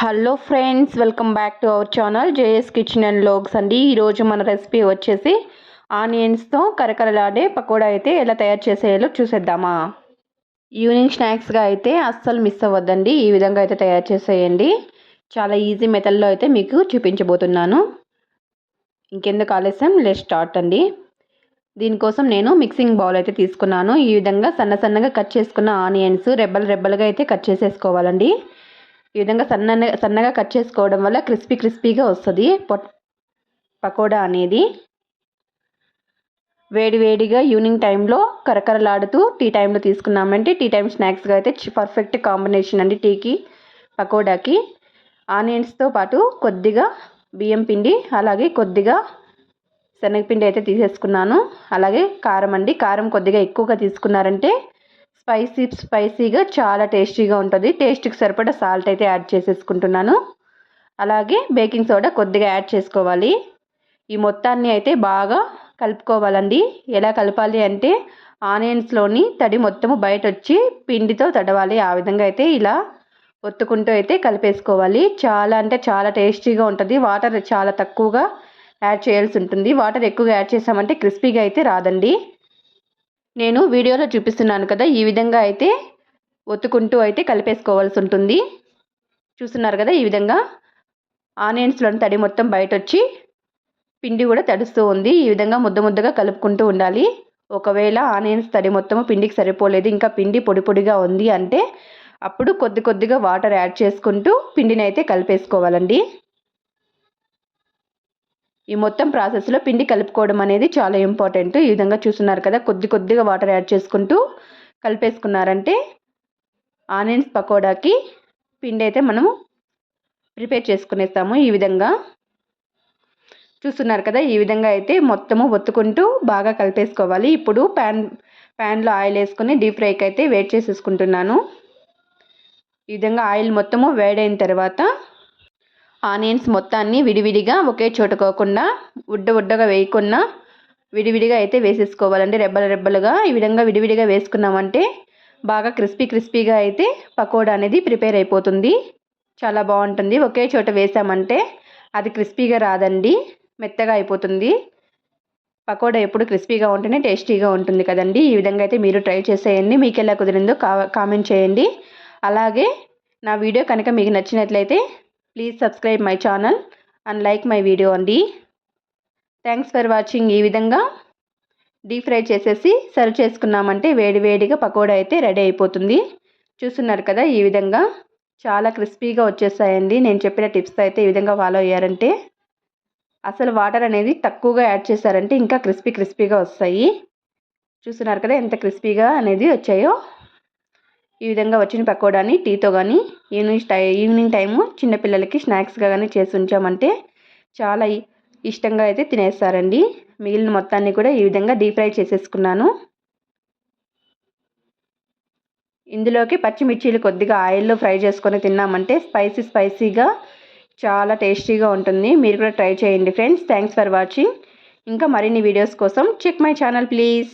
Hello friends welcome back to our channel JS kitchen and vlogs అండి. ఈరోజు మన recipe వచ్చేసి ఆనియన్స్తో కరకరలాడే పకోడా అయితే ఎలా తయారు చేసేయాలో చూసేద్దామా. ఈవినింగ్ స్నాక్స్గా అయితే అస్సలు మిస్ అవ్వద్దండి. ఈ విధంగా అయితే తయారు చేసేయండి. చాలా ఈజీ మెథడ్లో అయితే మీకు చూపించబోతున్నాను. ఇంకెందుకు ఆలస్యం లెస్ స్టార్ట్ అండి. దీనికోసం నేను మిక్సింగ్ బౌల్ అయితే తీసుకున్నాను. ఈ విధంగా సన్న సన్నగా కట్ చేసుకున్న ఆనియన్స్ రెబ్బలు రెబ్బలుగా అయితే కట్ చేసేసుకోవాలండి. ఈ విధంగా సన్న సన్నగా కట్ చేసుకోవడం వల్ల క్రిస్పీ క్రిస్పీగా వస్తుంది. పకోడా అనేది. వేడివేడిగా ఈవినింగ్ టైంలో కరకరలాడుతూ టీ టైంలో తీసుకున్నామంటే టీ టైం స్నాక్స్గా అయితే పర్ఫెక్ట్ కాంబినేషన్ అండి టీకి పకోడాకి. ఆనియన్స్తో పాటు కొద్దిగా బియ్యం పిండి అలాగే కొద్దిగా శనగపిండి అయితే తీసేసుకున్నాను. అలాగే కారం అండి. కారం కొద్దిగా ఎక్కువగా తీసుకున్నారంటే స్పైసీ స్పైసీగా చాలా టేస్టీగా ఉంటుంది. టేస్ట్కి సరిపడా సాల్ట్ అయితే యాడ్ చేసేసుకుంటున్నాను. అలాగే బేకింగ్ సోడా కొద్దిగా యాడ్ చేసుకోవాలి. ఈ మొత్తాన్ని అయితే బాగా కలుపుకోవాలండి. ఎలా కలపాలి అంటే ఆనియన్స్లోని తడి మొత్తము బయట వచ్చి పిండితో తడవాలి. ఆ విధంగా అయితే ఇలా ఒత్తుకుంటూ అయితే కలిపేసుకోవాలి. చాలా అంటే చాలా టేస్టీగా ఉంటుంది. వాటర్ చాలా తక్కువగా యాడ్ చేయాల్సి ఉంటుంది. వాటర్ ఎక్కువగా యాడ్ చేసామంటే క్రిస్పీగా అయితే రాదండి. నేను వీడియోలో చూపిస్తున్నాను కదా ఈ విధంగా అయితే ఒత్తుకుంటూ అయితే కలిపేసుకోవాల్సి ఉంటుంది. చూస్తున్నారు కదా ఈ విధంగా ఆనియన్స్లోని తడి మొత్తం బయట వచ్చి పిండి కూడా తడుస్తూ ఉంది. ఈ విధంగా ముద్ద ముద్దగా కలుపుకుంటూ ఉండాలి. ఒకవేళ ఆనియన్స్ తడి మొత్తము పిండికి సరిపోలేదు ఇంకా పిండి పొడి పొడిగా ఉంది అంటే అప్పుడు కొద్ది కొద్దిగా వాటర్ యాడ్ చేసుకుంటూ పిండిని అయితే కలిపేసుకోవాలండి. ఈ మొత్తం ప్రాసెస్లో పిండి కలుపుకోవడం అనేది చాలా ఇంపార్టెంట్ ఈ విధంగా చూస్తున్నారు కదా కొద్ది కొద్దిగా వాటర్ యాడ్ చేసుకుంటూ కలిపేసుకున్నారంటే ఆనియన్స్ పకోడాకి పిండి అయితే మనము ప్రిపేర్ చేసుకునేస్తాము ఈ విధంగా. చూస్తున్నారు కదా ఈ విధంగా అయితే మొత్తము ఒత్తుకుంటూ బాగా కలిపేసుకోవాలి. ఇప్పుడు ప్యాన్ ప్యాన్లో ఆయిల్ వేసుకొని డీప్ ఫ్రైకి అయితే వేట్ చేసేసుకుంటున్నాను. ఈ విధంగా ఆయిల్ మొత్తము వేడైన తర్వాత ఆనియన్స్ మొత్తాన్ని విడివిడిగా ఒకే చోట కోకుండా ఉడ్డ ఉడ్డగా వేయకుండా విడివిడిగా అయితే వేసేసుకోవాలండి. రెబ్బలు రెబ్బలుగా ఈ విధంగా విడివిడిగా వేసుకున్నామంటే బాగా క్రిస్పీ క్రిస్పీగా అయితే పకోడా అనేది ప్రిపేర్ అయిపోతుంది. చాలా బాగుంటుంది. ఒకే చోట వేసామంటే అది క్రిస్పీగా రాదండి. మెత్తగా అయిపోతుంది. పకోడా ఎప్పుడు క్రిస్పీగా ఉంటేనే టేస్టీగా ఉంటుంది కదండి. ఈ విధంగా అయితే మీరు ట్రై చేసేయండి. మీకు ఎలా కుదిరిందో కామెంట్ చేయండి. అలాగే నా వీడియో కనుక మీకు నచ్చినట్లయితే please subscribe my channel and like my video అండి థ్యాంక్స్ ఫర్ వాచింగ్ ఈ విధంగా. డీప్ ఫ్రై చేసేసి సర్వ్ చేసుకున్నామంటే వేడి వేడిగా పకోడా అయితే రెడీ అయిపోతుంది. చూస్తున్నారు కదా ఈ విధంగా. చాలా క్రిస్పీగా వచ్చేసాయండి. నేను చెప్పిన టిప్స్ అయితే ఈ విధంగా ఫాలో అయ్యారంటే. అసలు వాటర్ అనేది తక్కువగా యాడ్ చేశారంటే ఇంకా క్రిస్పీ క్రిస్పీగా వస్తాయి. చూస్తున్నారు కదా ఎంత క్రిస్పీగా అనేది వచ్చాయో. ఈ విధంగా వచ్చిన పకోడాని టీతో కానీ ఈవినింగ్ టై ఈవినింగ్ టైము చిన్నపిల్లలకి స్నాక్స్గా కానీ చేసి ఉంచామంటే చాలా ఇష్టంగా అయితే తినేస్తారండి. మిగిలిన మొత్తాన్ని కూడా ఈ విధంగా డీప్ ఫ్రై చేసేసుకున్నాను. ఇందులోకి పచ్చిమిర్చీలు కొద్దిగా ఆయిల్లో ఫ్రై చేసుకొని తిన్నామంటే స్పైసీ స్పైసీగా చాలా టేస్టీగా ఉంటుంది. మీరు కూడా ట్రై చేయండి ఫ్రెండ్స్. థ్యాంక్స్ ఫర్ వాచింగ్ ఇంకా మరిన్ని వీడియోస్ కోసం చెక్ మై ఛానల్ ప్లీజ్